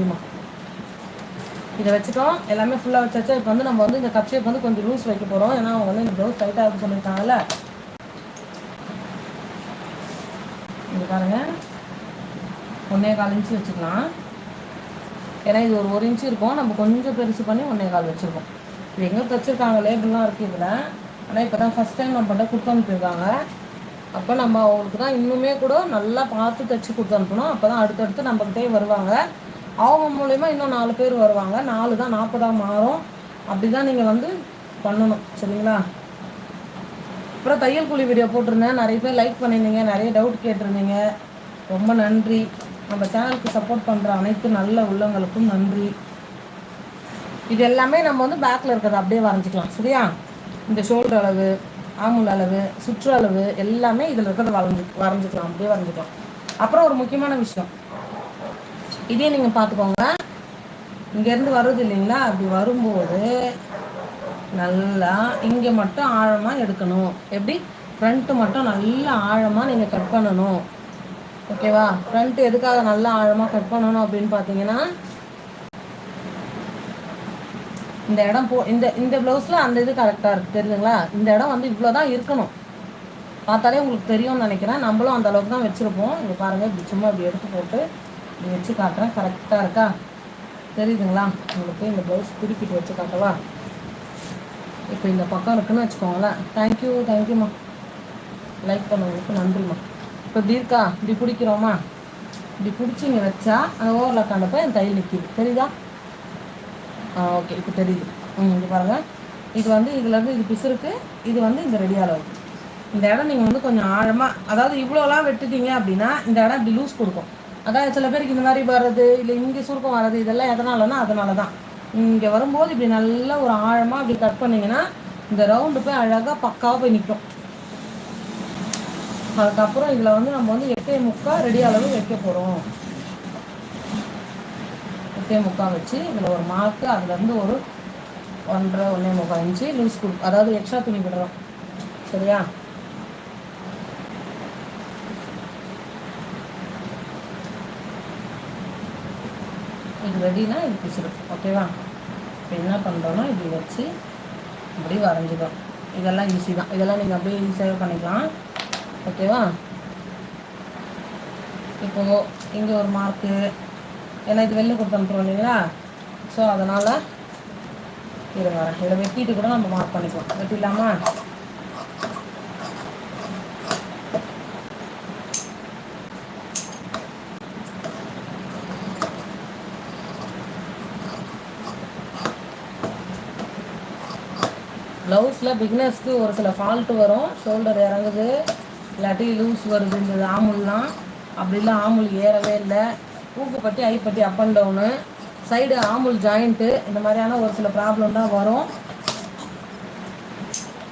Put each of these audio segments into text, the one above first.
நன்றிம்மா இதை வச்சுட்டோம். எல்லாமே ஃபுல்லாக வச்சாச்சா. இப்போ வந்து நம்ம வந்து இந்த கப் ஷேப் வந்து கொஞ்சம் லூஸ் வைக்க போகிறோம் ஏன்னா அவங்க வந்து இந்த ப்ளவுஸ் டைட்டாக இருக்கு சொல்லியிருக்காங்கல்ல. இங்கே பாருங்கள் ஒன்றே கால் இன்ச்சு வச்சுக்கலாம். ஏன்னா இது ஒரு ஒரு இன்ச்சு இருக்கும். நம்ம கொஞ்சம் பெருசு பண்ணி ஒன்றே கால் வச்சுருக்கோம். இது எங்கே தைச்சிருக்காங்க லேபிள்லாம் இருக்குது இதில். ஆனால் இப்போ தான் ஃபஸ்ட் டைம் நம்மகிட்ட கொடுத்து அனுப்பியிருக்காங்க. அப்போ நம்ம அவங்களுக்கு தான் இன்னுமே கூட நல்லா பார்த்து தைச்சி கொடுத்து அனுப்பணும். அப்போ தான் அடுத்தடுத்து நம்மக்கிட்டே வருவாங்க. அவங்க மூலயமா இன்னும் நாலு பேர் வருவாங்க. நாலு தான் நாற்பதாக மாறும். அப்படி தான் நீங்கள் வந்து பண்ணணும். சரிங்களா? அப்புறம் தையல் கூலி வீடியோ போட்டிருந்தேன். நிறைய பேர் லைக் பண்ணியிருந்தீங்க. நிறைய டவுட் கேட்டிருந்தீங்க. ரொம்ப நன்றி. நம்ம சேனலுக்கு சப்போர்ட் பண்ணுற அனைத்து நல்ல உள்ளங்களுக்கும் நன்றி. இது எல்லாமே நம்ம வந்து பேக்கில் இருக்கிறத அப்படியே வரைஞ்சிக்கலாம். சரியா? இந்த ஷோல்டர் அளவு ஆமுல் அளவு சுற்று அளவு எல்லாமே இதில் இருக்கிறத வரைஞ்சி வரைஞ்சிக்கலாம். அப்படியே வரைஞ்சிக்கலாம். அப்புறம் ஒரு முக்கியமான விஷயம். இதே நீங்கள் பார்த்துக்கோங்க. இங்கேருந்து வருது இல்லைங்களா? அப்படி வரும்போது நல்லா இங்கே மட்டும் ஆழமாக எடுக்கணும். எப்படி? ஃப்ரண்ட்டு மட்டும் நல்லா ஆழமாக நீங்கள் கட் பண்ணணும். ஓகேவா ஃப்ரண்ட் எதுக்காக நல்லா ஆழமாக கட் பண்ணணும் அப்படின்னு பார்த்தீங்கன்னா இந்த இடம் போ இந்த இந்த ப்ளவுஸில் அந்த இது கரெக்டாக இருக்குது தெரியுதுங்களா? இந்த இடம் வந்து இவ்வளோ தான் இருக்கணும். பார்த்தாலே உங்களுக்கு தெரியும்னு நினைக்கிறேன். நம்மளும் அந்த அளவுக்கு தான் வச்சுருப்போம். இங்கே பாருங்கள் இப்படி சும்மா இப்படி எடுத்து போட்டு இப்படி வச்சு காட்டுறேன் கரெக்டாக இருக்கா? தெரியுதுங்களா? உங்களுக்கு இந்த ப்ளவுஸ் திருப்பிட்டு வச்சு காட்டவா? இப்போ இந்த பக்கம் இருக்குன்னு வச்சுக்கோங்களேன். தேங்க்யூ தேங்க்யூம்மா லைக் பண்ணவங்களுக்கு நன்றிம்மா. இப்போ இப்படி இருக்கா? இப்படி பிடிக்கிறோமா? இப்படி பிடிச்சி இங்கே வச்சா அந்த ஓவரில் காண்டப்போ என் தையல் நிற்கிது தெரியுதா? ஆ ஓகே இப்போ தெரியுது. ம் இது பாருங்கள் இது வந்து இதுலேருந்து இது பிசுருக்கு இது வந்து இந்த ரெடி அளவு இந்த இடம் நீங்கள் வந்து கொஞ்சம் ஆழமாக அதாவது இவ்வளோலாம் வெட்டுட்டீங்க அப்படின்னா இந்த இடம் இப்படி லூஸ் கொடுக்கும். அதாவது சில பேருக்கு இந்த மாதிரி வர்றது இல்லை இங்கே சுருக்கம் வர்றது இதெல்லாம் எதனாலனா அதனால தான் இங்கே வரும்போது இப்படி நல்லா ஒரு ஆழமாக இப்படி கட் பண்ணிங்கன்னா இந்த ரவுண்டு போய் அழகாக பக்காவாக போய் நிற்கும் அதுக்கப்புறம் இதில் வந்து நம்ம வந்து எட்டே முக்கால் ரெடி அளவு வைக்க போகிறோம் எட்டே முக்கால் வச்சு இதில் ஒரு மார்க்கு அதுலேருந்து ஒரு ஒன்றரை ஒன்றே முக்கால் இன்ச்சு லூஸ் கொடு அதாவது எக்ஸ்ட்ரா துணி விடுறோம் சரியா? இது ரெடினா இது பிசுறு ஓகேவா இப்போ என்ன பண்ணுறோன்னா இப்படி வச்சு இப்படி வரைஞ்சிடும் இதெல்லாம் ஈஸி தான். இதெல்லாம் நீங்கள் அப்படியே ஈஸியாக பண்ணிக்கலாம். ஓகேவா இப்போது இங்கே ஒரு மார்க்கு ஏன்னா இது வெளில கொடுத்து அனுப்புகிறோம் இல்லைங்களா? ஸோ அதனால் இருங்க வரேன் இதை வெட்டிட்டு கூட நம்ம மார்க் பண்ணிக்கலாம். வெட்டிடலாமா? ப்ளவுஸில் பிக்னஸ்க்கு ஒரு சில ஃபால்ட்டு வரும். ஷோல்டர் இறங்குது இல்லாட்டி லூஸ் வருது. இந்த ஆமுல்லாம் அப்படிலாம் ஆமுல் ஏறவே இல்லை. பூக்குப்பட்டி ஐப்பட்டி up and down side Amul joint இந்த மாதிரியான ஒரு சில ப்ராப்ளம் தான் வரும்.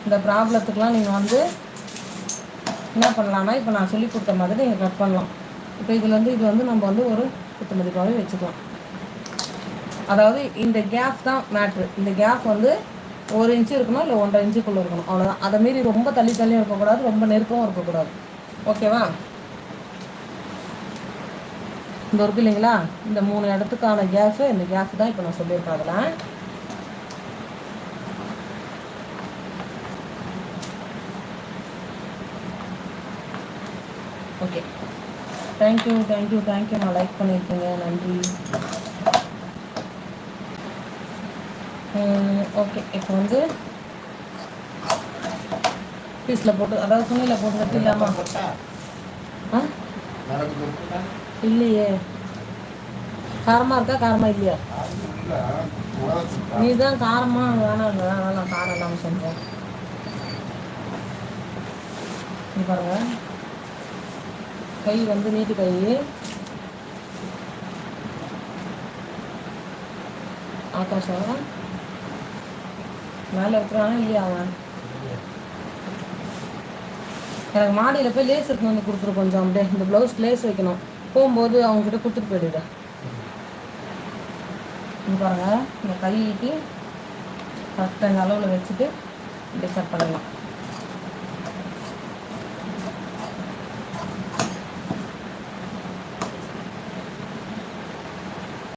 இந்த ப்ராப்ளத்துக்கெலாம் நீங்கள் வந்து என்ன பண்ணலான்னா இப்போ நான் சொல்லி கொடுத்த மாதிரி நீங்கள் கட் பண்ணலாம். இப்போ இதுலேருந்து இது வந்து நம்ம வந்து ஒரு குத்து மதிப்பாகவே வச்சுக்கலாம். அதாவது இந்த கேப் தான் மேட்ரு இந்த கேப் வந்து ஒரு இன்ச்சு இருக்கணும் இல்லை ஒன்றரை இன்ச்சுக்குள்ளே இருக்கணும். அவ்வளோதான் அதை மீறி ரொம்ப தள்ளி தள்ளியும் இருக்கக்கூடாது ரொம்ப நெருக்கமும் இருக்கக்கூடாது. ஓகேவா இந்த இருக்கு இல்லைங்களா? இந்த மூணு இடத்துக்கான கேஸு இந்த கேஸ் தான் இப்போ நான் சொல்லியிருக்கேன் அதில். Okay thank you thank you thank you நான் லைக் பண்ணியிருக்கீங்க. நன்றி. ஓகே இப்போ வந்து பீஸில் போட்டு அதாவது துணியில் போட்டு வெட்டிடலாமா ஆ? இல்லையே. காரமாக இருக்கா காரமாக இல்லையா? நீ தான் காரமாக வேணாம் வேணாம் காரம் இல்லாமல் செஞ்சேன். நீ பாருங்க. கை வந்து நீட்டு கை. ஆகாஷம் மேலே இருக்கிறானா இல்லையா அவன்? எனக்கு மாடியில் போய் லேஸ் எடுத்துன்னு வந்து கொடுத்துரு கொஞ்சம் அப்படியே. இந்த ப்ளவுஸ் லேஸ் வைக்கணும். போகும்போது அவங்ககிட்ட கொடுத்துட்டு போயிடுடா. இங்க பாருங்க இந்த கைக்கு கரெக்டாக இந்த அளவில் வச்சுட்டு இப்படி கட் பண்ணலாம்